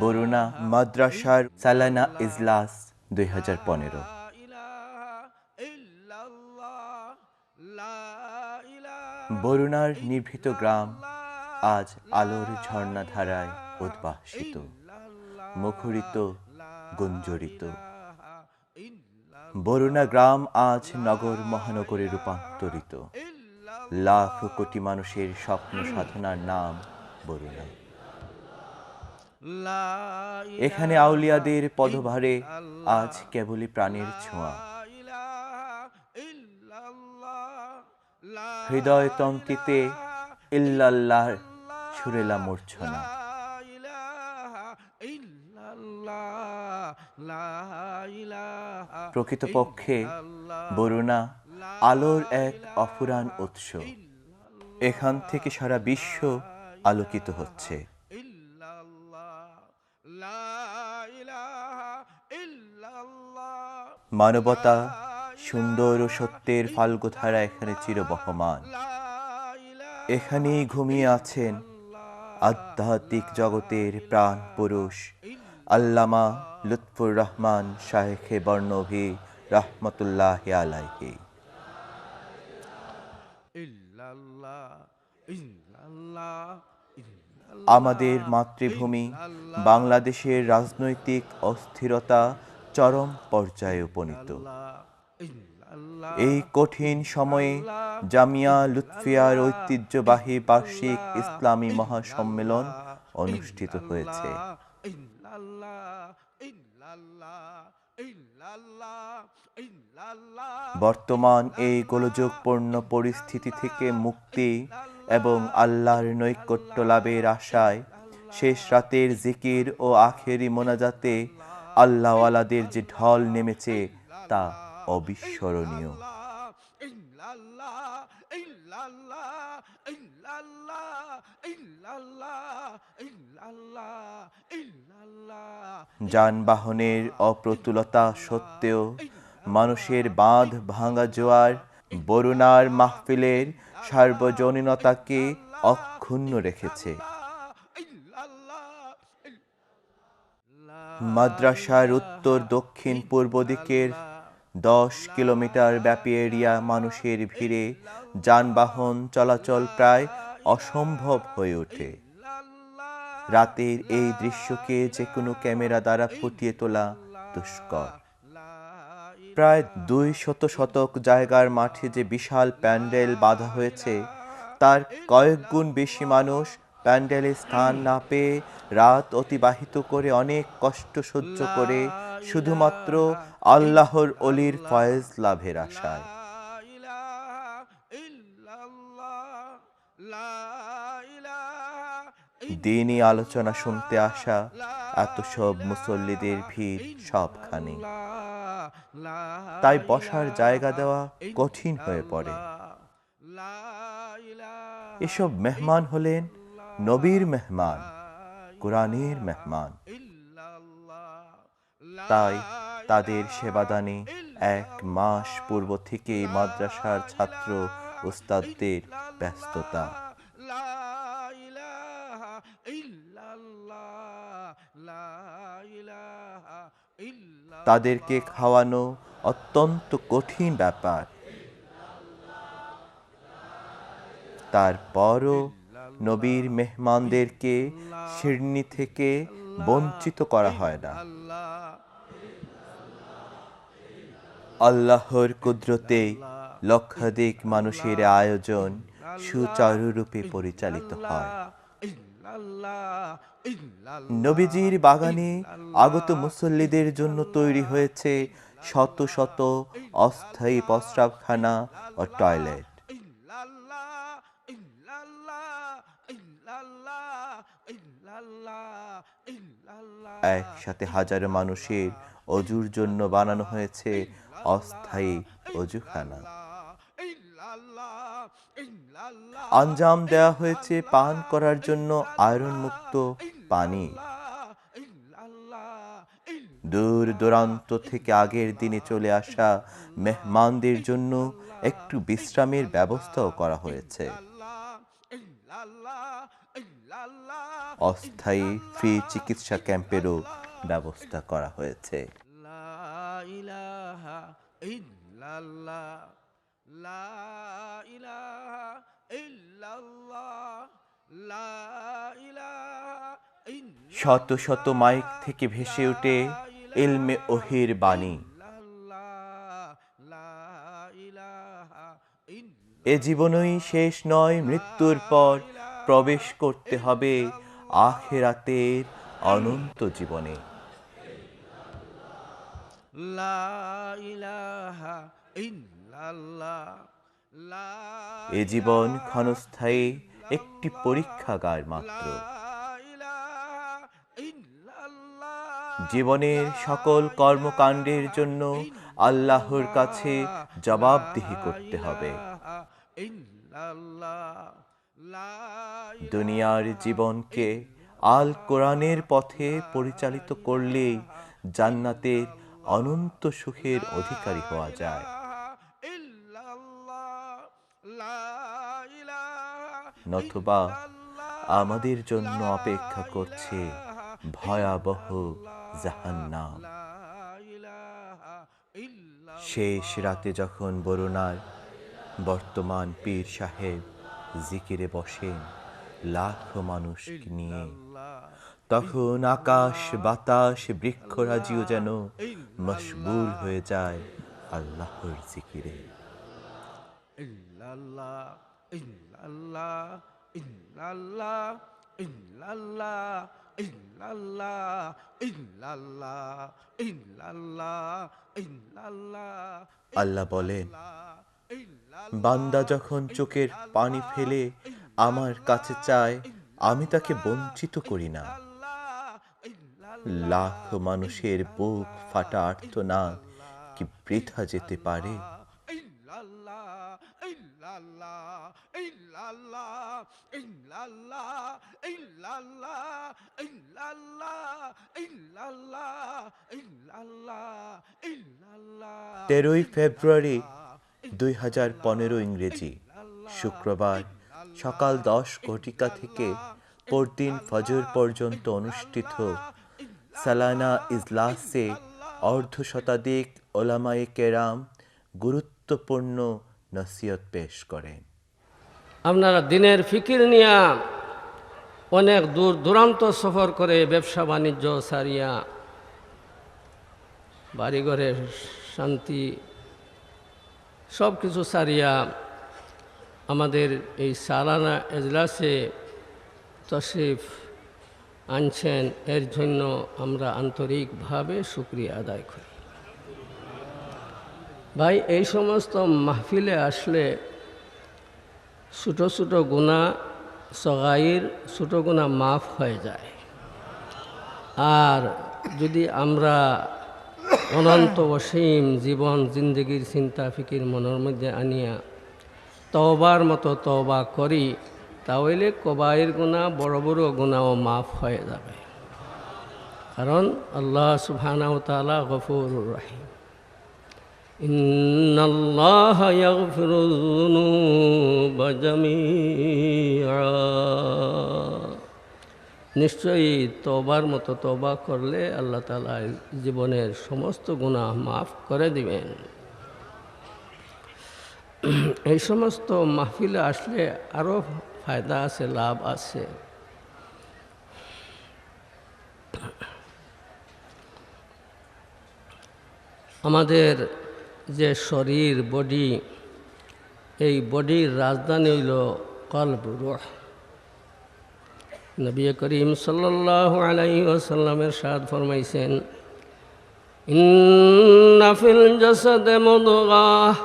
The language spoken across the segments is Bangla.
বরুণা মাদ্রাসার সালানা ইজলাস দুই হাজার পনেরো। বরুণার নিভৃত গ্রাম আজ আলোর ঝর্ণাধারায় উদ্ভাসিত। মুখরিত, গুঞ্জরিত। বরুণা গ্রাম আজ নগর মহানগরে রূপান্তরিত। লাখ কোটি মানুষের স্বপ্ন সাধনার নাম বরুণা। এখানে আউলিয়াদের পদভারে আজ কেবলই প্রাণের ছোঁয়া। হৃদয় তন্ত্রিতে ইল্লাল্লাহর সুরেলা মূর্ছনা। প্রকৃতপক্ষে বরুণা আলোর এক অফুরান উৎস। এখান থেকে সারা বিশ্ব আলোকিত হচ্ছে। মানবতা, সুন্দর ও সত্যের ফাল্গুধারা এখানে চিরবহমান। এখানেই ঘুমিয়ে আছেন আধ্যাত্মিক জগতের প্রাণ পুরুষ আল্লামা লুৎফুর রহমান শাহেখে বর্ণভি রহমতুল্লাহ আলাইহি। আমাদের মাতৃভূমি বাংলাদেশের রাজনৈতিক অস্থিরতা চরম পর্যায়ে উপনীত। এই কঠিন সময়ে জামিয়া লুৎফিয়ার ঐতিহ্যবাহী বার্ষিক ইসলামী মহাসম্মেলন অনুষ্ঠিত হয়েছে। বর্তমান এই গোলযোগপূর্ণ পরিস্থিতি থেকে মুক্তি এবং আল্লাহর নৈকট্য লাভের আশায় শেষ রাতের জিকির ও আখেরি মোনাজাতে আল্লাহওয়ালাদের যে ঢল নেমেছে তা অবিস্মরণীয়। যানবাহনের অপ্রতুলতা সত্ত্বেও মানুষের বাঁধ ভাঙা জোয়ার, বরুণার মাহফিলের সার্বজনীনতাকে অক্ষুণ্ণ রেখেছে। মাদ্রাসার উত্তর, দক্ষিণ, পূর্ব দিকের দশ কিলোমিটার ব্যাপী এরিয়া মানুষের ভিড়ে যানবাহন চলাচল প্রায় অসম্ভব হয়ে ওঠে। রাতের এই দৃশ্যকে যে কোনো ক্যামেরা দ্বারা ফুটিয়ে তোলা দুষ্কর। প্রায় দুই শত শতক জায়গার মাঠে যে বিশাল প্যান্ডেল বাঁধা হয়েছে, তার কয়েক গুণ বেশি মানুষ প্যান্ডেলে স্থান না পেয়ে রাত অতিবাহিত করে অনেক কষ্ট সহ্য করে শুধুমাত্র আল্লাহর অলির ফয়েজ লাভের আশায়। দিনই আলোচনা শুনতে আসা, এত সব মুসল্লিদের ভিড় সবখানে। তাই বসার জায়গা দেওয়া কঠিন হয়ে পড়ে। এসব মেহমান হলেন নবীর মেহমান, কোরআনের মেহমান। তাই তাদের সেবাদানে এক মাস পূর্ব থেকে মাদ্রাসার ছাত্র ওস্তাদদের ব্যস্ততা। তাদেরকে খাওয়ানো অত্যন্ত কঠিন ব্যাপার। তারপরও নবীর মেহমানদেরকে শিরনি থেকে বঞ্চিত করা হয় না। আল্লাহর কুদরতে লক্ষাধিক মানুষের আয়োজন সুচারুরূপে পরিচালিত হয়। নবীজির বাগানে আগত মুসল্লিদের জন্য তৈরি হয়েছে শত শত অস্থায়ী প্রস্রাবখানা ও টয়লেট। একসাথে হাজারো মানুষের অজুর জন্য বানানো হয়েছে অস্থায়ী অজুখানা। আঞ্জাম দেওয়া হয়েছে পান করার জন্য আয়রন মুক্ত পানি। দূর দূরান্ত থেকে আগের দিনে চলে আসা মেহমানদের জন্য একটু বিশ্রামের ব্যবস্থাও করা হয়েছে। অস্থায়ী ফ্রি চিকিৎসা ক্যাম্পেরও ব্যবস্থা করা হয়েছে। শত শত মাইক থেকে ভেসে ওঠে এলমে ওহির বাণী। এ জীবনই শেষ নয় মৃত্যুর পর প্রবেশ করতে হবে আখেরাতের অনন্ত জীবনে। এ জীবন ক্ষণস্থায়ী একটি পরীক্ষাগার মাত্র। জীবনের সকল কর্মকাণ্ডের জন্য আল্লাহর কাছে জবাবদিহি করতে হবে। দুনিয়ার জীবনকে আল কোরআনের পথে পরিচালিত করলেই জান্নাতের অনন্ত সুখের অধিকারী হওয়া যায়। নতুবা আমাদের জন্য অপেক্ষা করছে ভয়াবহ জাহান্নাম। শেষ রাতে যখন বরুণার বর্তমান পীর সাহেব জিকিরে বসেন লাখ মানুষ নিয়ে। তখন আকাশ বাতাস বৃক্ষরাজিও যেন মশগুল হয়ে যায় আল্লাহর জিকিরে। আল্লাহ বলেন বান্দা যখন চোখের পানি ফেলে আমার কাছে চায়, আমি তাকে বঞ্চিত করি না। লাখ মানুষের বুক ফাটা আর্তনাদ কি বৃথা যেতে পারে? তেরোই ফেব্রুয়ারি দুই হাজার পনেরো ইংরেজি। শুক্রবার সকাল দশ ঘটিকা থেকে পরদিন ফজর পর্যন্ত অনুষ্ঠিত সালানা ইজলাসে অর্ধ শতাধিক ওলামায়ে কেরাম গুরুত্বপূর্ণ নসিহত পেশ করেন। আপনারা দিনের ফিকির নিয়া অনেক দূর দূরান্ত সফর করে ব্যবসা বাণিজ্য সারিয়া বাড়িঘরের শান্তি সব কিছু সারিয়া আমাদের এই সালানা এজলাসে তশরিফ আনছেন, এর জন্য আমরা আন্তরিকভাবে শুক্রিয়া আদায় করি। ভাই, এই সমস্ত মাহফিলে আসলে ছোটো ছোটো গুণা সগাইর, ছোটো গুণা মাফ হয়ে যায়। আর যদি আমরা অনন্ত অসীম জীবন জিন্দগির চিন্তা ফিকির মনের মধ্যে আনিয়া তবার মতো তবা করি তাহলে কবাইর গুণা বড় বড় গুণাও মাফ হয়ে যাবে কারণ আল্লাহ সুবহানাহু ওয়া তাআলা গফুরুর রহিম إن الله يغفر الذنوب جميعا নিশ্চয়ই তবার মতো তবা করলে আল্লাহ তালা জীবনের সমস্ত গুনাহ মাফ করে দিবেন। এই সমস্ত মাহফিলে আসলে আরও ফায়দা আছে, লাভ আছে। আমাদের যে শরীর, বডি, এই বডির রাজধানী হইল কলব রুহ। নবী করিম সাল্লাল্লাহু আলাইহি ওয়াসাল্লামের সাদ ফরমাইছেন, ইন্না ফিল জাসাদে মুদগাহ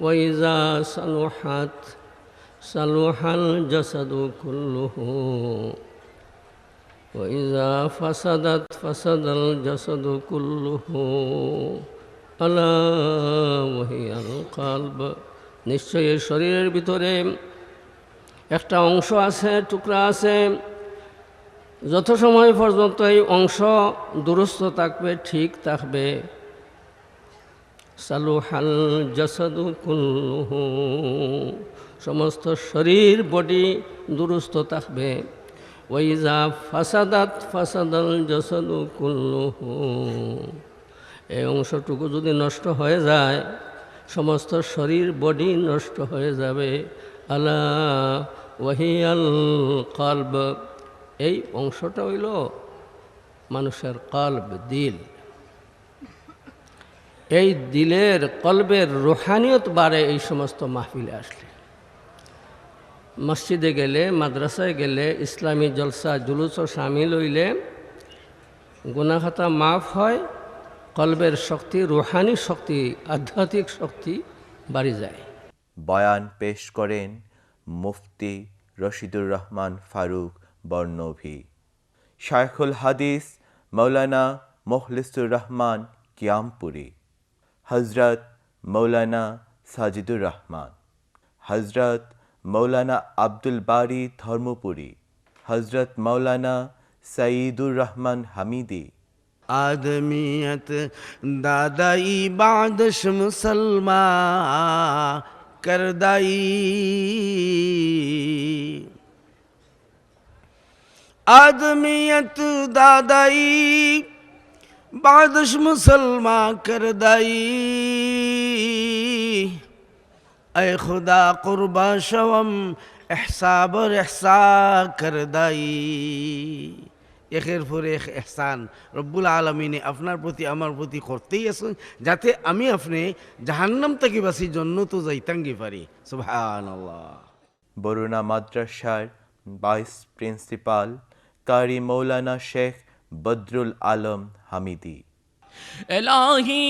ওয়া ইযা সালুহাত, সালুহাল জাসাদু কুল্লুহু, ওয়া ইযা ফাসাদাত, ফাসাদাল জাসাদু কুল্লুহু, আলা ওয়াহিয়াল কালব। নিশ্চয়ই শরীরের ভিতরে একটা অংশ আছে, টুকরা আছে। যত সময় পর্যন্ত এই অংশ দুরস্থ থাকবে, ঠিক থাকবে। সালু হাল জসদু কুল্লুহু। সমস্ত শরীর, বডি দুরস্থ থাকবে। ওইজা ফাসাদাত ফাসাদাল জসদু কুল্লুহু। এই অংশটুকু যদি নষ্ট হয়ে যায়, সমস্ত শরীর, বডি নষ্ট হয়ে যাবে। আলা ওয়াহিয়াল কলব। এই অংশটা হইল মানুষের কলব, দিল। এই দিলের কলবের রুহানিয়ত বাড়ে এই সমস্ত মাহফিলে আসলে। মসজিদে গেলে, মাদ্রাসায় গেলে, ইসলামী জলসা, জুলুস ও সামিল হইলে গুনাখাতা মাফ হয়, কলবের শক্তি, রুহানি শক্তি, আধ্যাত্মিক শক্তি বাড়ি যায়। বয়ান পেশ করেন মুফতি রশিদুর রহমান ফারুক বর্ণভি। শায়খুল হাদিস মৌলানা মোহলিসুর রহমান কিয়ামপুরি। হজরত মৌলানা সাজিদুর রহমান। হজরত মৌলানা আব্দুল বারি ধর্মপুরি। হজরত মৌলানা সঈদুর রহমান হামিদি। আদমিয়ত দাদাই বাদশ মুসলমা کر دائی آدمیت دادائی بعدش مسلمان کر دائی اے خدا قربا شوم احساب اور احسا کر دائی একের পরে এক এহসান। রব্বুল আলমিনে আপনার প্রতি আমার প্রতি করতেই আসুন যাতে আমি আপনি জাহান্নাম থেকে বাসি জন্য তো যাইতাঙ্গি পারি। সুভান বরুণা মাদ্রাসার ভাইস প্রিন্সিপাল কারি মৌলানা শেখ বদরুল আলম হামিদি। এলাহি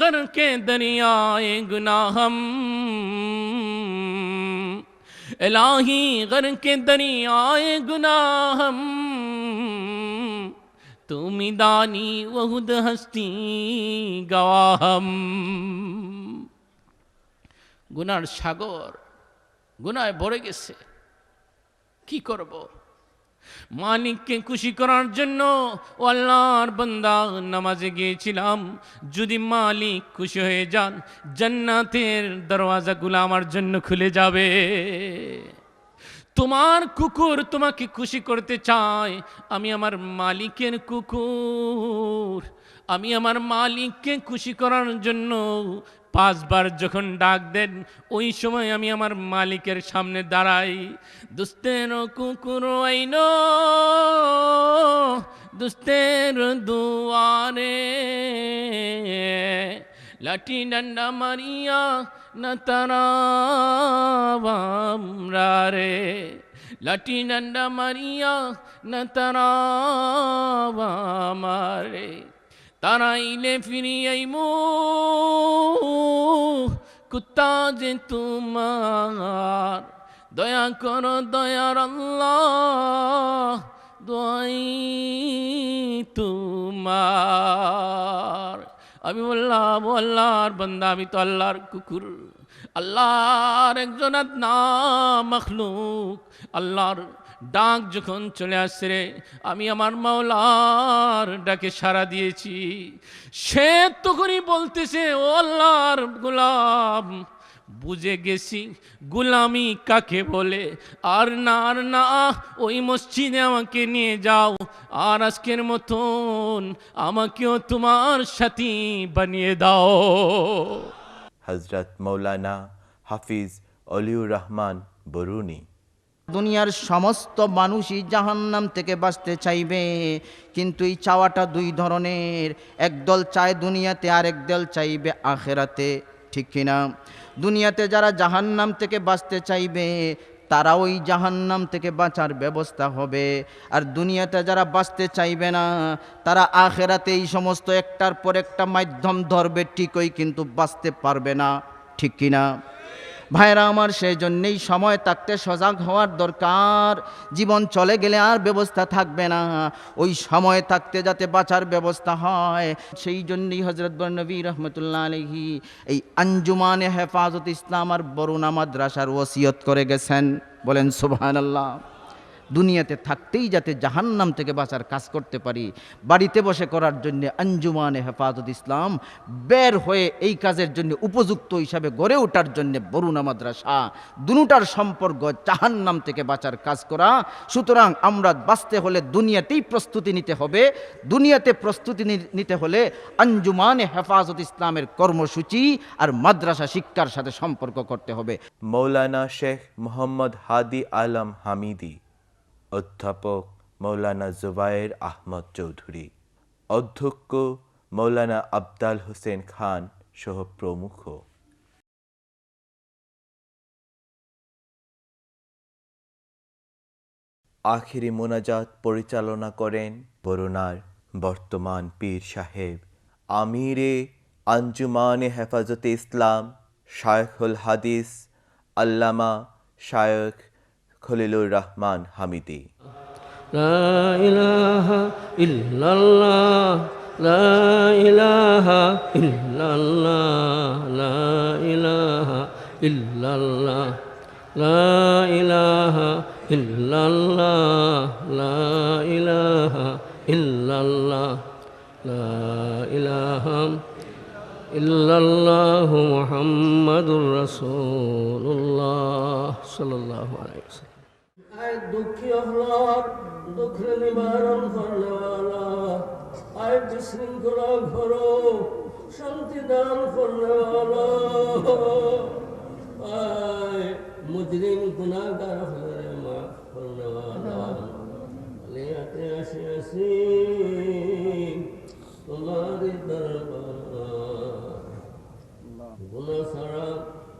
গরকে দরিয়ায় গুনাহম। এলাহি غر কে দরিয়ায় গুনাহম। তুমি দানি ওহুদ হস্তি গওয়াহম গুনার সাগর গুনায় ভরে গেছে কি করব মালিককে খুশি করার জন্য ও আল্লাহর বান্দা নামাজে গিয়েছিলাম। যদি মালিক খুশি হয়ে যান, জান্নাতের দরওয়াজাগুলো আমার জন্য খুলে যাবে। তোমার কুকুর তোমাকে খুশি করতে চায়, আমি আমার মালিকের কুকুর। আমি আমার মালিককে খুশি করার জন্য পাঁচবার যখন ডাক দেন, ওই সময় আমি আমার মালিকের সামনে দাঁড়াই। দুস্তের কুকুর আইন, দুস্তের দুয়ারে লাঠি ডান্ডা মারিয়া না তারা রে লাঠি ডান্ডা মারিয়া না তারা মারে তারাইলে ফিরিয়াই মো কুত্তা যে তোমার। দয়া কর দয়ার আল্লাহ, দোয়াই তোমার। আমি বললাম আল্লাহর বান্দা, আমি তো আল্লাহর কুকুর। আল্লাহর একজন মখলুক। আল্লাহর ডাক যখন চলে আসছে রে, আমি আমার মাওলার ডাকে সাড়া দিয়েছি। সে তখনই বলতেছে, ও আল্লাহর গোলাম বুঝে গেছি গুলামি কাকে বলে? আর না আর না ওই মসজিদে আমাকে নিয়ে যাও। আর আজকের মতন আমাকেও তোমার সাথী বানিয়ে দাও। হজরত মৌলানা হাফিজ অলিউর রহমান বরুণী। দুনিয়ার সমস্ত মানুষই জাহান্নাম থেকে বাঁচতে চাইবে কিন্তু এই চাওয়াটা দুই ধরনের। একদল চায় দুনিয়াতে আর একদল চাইবে আখেরাতে ঠিক কিনা? দুনিয়াতে যারা জাহান্নাম থেকে বাঁচতে চাইবে তারা ওই জাহান্নাম থেকে বাঁচার ব্যবস্থা হবে। আর দুনিয়াতে যারা বাঁচতে চাইবে না, তারা আখেরাতে এই সমস্ত একটার পর একটা মাধ্যম ধরবে, ঠিকই কিন্তু বাঁচতে পারবে না। ঠিক কিনা? ভাইরা আমার, সেই জন্যেই সময় থাকতে সজাগ হওয়ার দরকার। জীবন চলে গেলে আর ব্যবস্থা থাকবে না। ওই সময় থাকতে যাতে বাঁচার ব্যবস্থা হয়। সেই জন্যই হজরত নবী রহমতুল্লাহ আলহি এই আঞ্জুমানে হেফাজত ইসলাম আর বরুণা মাদ্রাসার ওসিয়ত করে গেছেন। বলেন সুবাহ আল্লাহ দুনিয়াতে থাকতেই যাতে জাহান্নাম থেকে বাঁচার কাজ করতে পারি। বাড়িতে বসে করার জন্য আঞ্জুমানে হেফাজত ইসলাম, বের হয়ে এই কাজের জন্য উপযুক্ত হিসাবে গড়ে ওঠার জন্য বরুণা মাদ্রাসা, দুটার সম্পর্ক জাহান্নাম থেকে বাঁচার কাজ করা। সুতরাং আমরা বাঁচতে হলে দুনিয়াতেই প্রস্তুতি নিতে হবে। দুনিয়াতে প্রস্তুতি নিতে হলে আঞ্জুমানে হেফাজত ইসলামের কর্মসূচি আর মাদ্রাসা শিক্ষার সাথে সম্পর্ক করতে হবে। মৌলানা শেখ মোহাম্মদ হাদি আলম হামিদি অধ্যাপক মৌলানা জুবায়ের আহমদ চৌধুরী। অধ্যক্ষ মৌলানা আবদাল হোসেন খান সহ প্রমুখ। আখিরি মোনাজাত পরিচালনা করেন বরুণার বর্তমান পীর সাহেব আমিরে আঞ্জুমানে হেফাজতে ইসলাম শায়খুল হাদিস আল্লামা শায়খ খলিলুর রহমান হামিদি। লা ইলাহা ইল্লাল্লাহ, লা ইলাহা ইল্লাল্লাহ, লা ইলাহা ইল্লাল্লাহ, লা ইলাহা ইল্লাল্লাহ, লা ইলাহা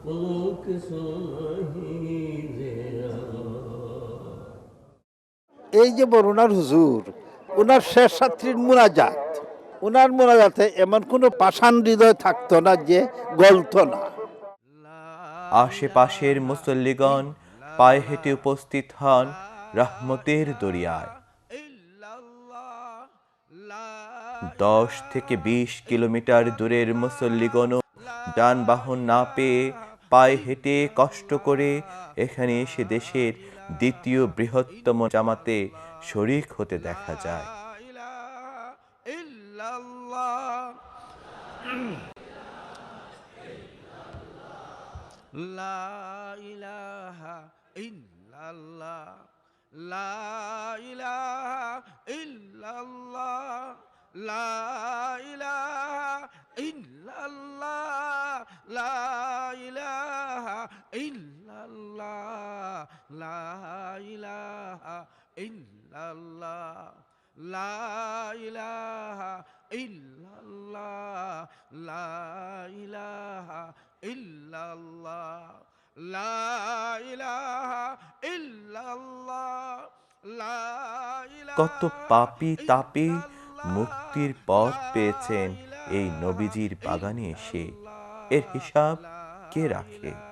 কোনো কিছু নাহি যে আমার। এই যে বরুণার হুজুর, ওনার শেষ ছাত্রীর মুনাজাত, ওনার মুনাজাতে এমন কোনো পাষাণ হৃদয় থাকতো না যে গলত না। আশেপাশের মুসল্লিগণ পায়ে হেঁটে উপস্থিত হন রহমতের দরিয়ায়। দশ থেকে বিশ কিলোমিটার দূরের মুসল্লিগণও যানবাহন না পেয়ে পায়ে হেঁটে কষ্ট করে এখানে এসে দেশের দ্বিতীয় বৃহত্তম জামাতে শরিক হতে দেখা যায়। লা কত পাপি তাপি মুক্তির পথ পেয়েছেন এই নবীজির বাগানে এসে। এর হিসাব কে রাখে?